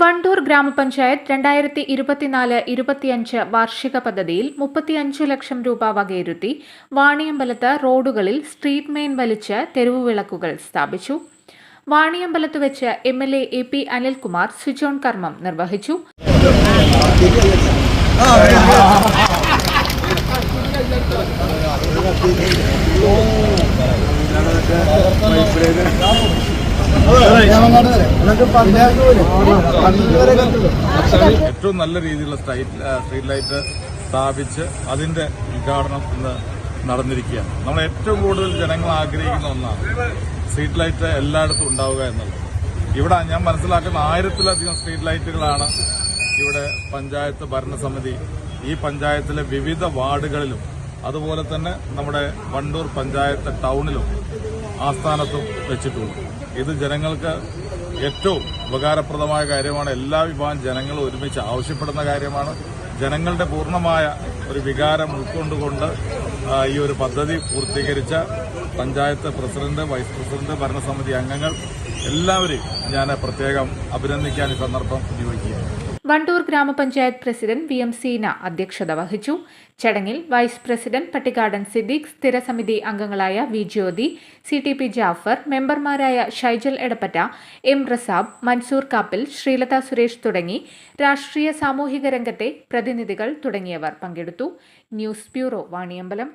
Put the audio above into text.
വണ്ടൂർ ഗ്രാമപഞ്ചായത്ത് രണ്ടായിരത്തി ഇരുപത്തിനാല് ഇരുപത്തിയഞ്ച് വാർഷിക പദ്ധതിയിൽ മുപ്പത്തിയഞ്ച് ലക്ഷം രൂപ വകയിരുത്തി വാണിയമ്പലത്ത് റോഡുകളിൽ സ്ട്രീറ്റ് മെയിൻ വലിച്ച് തെരുവുവിളക്കുകൾ സ്ഥാപിച്ചു. വാണിയമ്പലത്ത് വെച്ച് M L A A P Anilkumar switch on കർമ്മം നിർവഹിച്ചു. ഏറ്റവും നല്ല രീതിയിലുള്ള സ്ട്രൈറ്റ് ലൈറ്റ് സ്ഥാപിച്ച് അതിന്റെ ഉദ്ഘാടനം ഇന്ന് നടന്നിരിക്കുകയാണ്. നമ്മൾ ഏറ്റവും കൂടുതൽ ജനങ്ങൾ ആഗ്രഹിക്കുന്ന ഒന്നാണ് സ്ട്രീറ്റ് ലൈറ്റ് എല്ലായിടത്തും ഉണ്ടാവുക എന്നുള്ളത്. ഇവിടെ ഞാൻ മനസ്സിലാക്കുന്ന ആയിരത്തിലധികം സ്ട്രീറ്റ് ലൈറ്റുകളാണ് ഇവിടെ പഞ്ചായത്ത് ഭരണസമിതി ഈ പഞ്ചായത്തിലെ വിവിധ വാർഡുകളിലും അതുപോലെ തന്നെ നമ്മുടെ വണ്ടൂർ പഞ്ചായത്ത് ടൗണിലും ആസ്ഥാനത്തും വെച്ചിട്ടുള്ളത് ഇത് ജനങ്ങൾക്ക് ഏറ്റവും ഉപകാരപ്രദമായ കാര്യമാണ്. എല്ലാ വിഭാഗം ജനങ്ങളും ഒരുമിച്ച് ആവശ്യപ്പെടുന്ന കാര്യമാണ്. ജനങ്ങളുടെ പൂർണമായ ഒരു വികാരം ഉൾക്കൊണ്ടുകൊണ്ട് ഈ ഒരു പദ്ധതി പൂർത്തീകരിച്ച പഞ്ചായത്ത് പ്രസിഡന്റ് വൈസ് പ്രസിഡന്റ് ഭരണസമിതി അംഗങ്ങൾ എല്ലാവരെയും ഞാൻ പ്രത്യേകം അഭിനന്ദിക്കാൻ ഈ സന്ദർഭം ഉപയോഗിക്കുകയാണ്. വണ്ടൂർ ഗ്രാമപഞ്ചായത്ത് പ്രസിഡന്റ് വി എം സീന അധ്യക്ഷത വഹിച്ചു. ചടങ്ങിൽ വൈസ് പ്രസിഡന്റ് പട്ടികാടൻ സിദ്ദീഖ് സ്ഥിരസമിതി അംഗങ്ങളായ V Jyothi C T P Jafar മെമ്പർമാരായ ഷൈജൽ എടപ്പറ്റ എം റസാബ് മൻസൂർ കാപ്പിൽ ശ്രീലത സുരേഷ് തുടങ്ങി രാഷ്ട്രീയ സാമൂഹിക രംഗത്തെ പ്രതിനിധികൾ തുടങ്ങിയവർ പങ്കെടുത്തു. News bureau Vaniyambalam.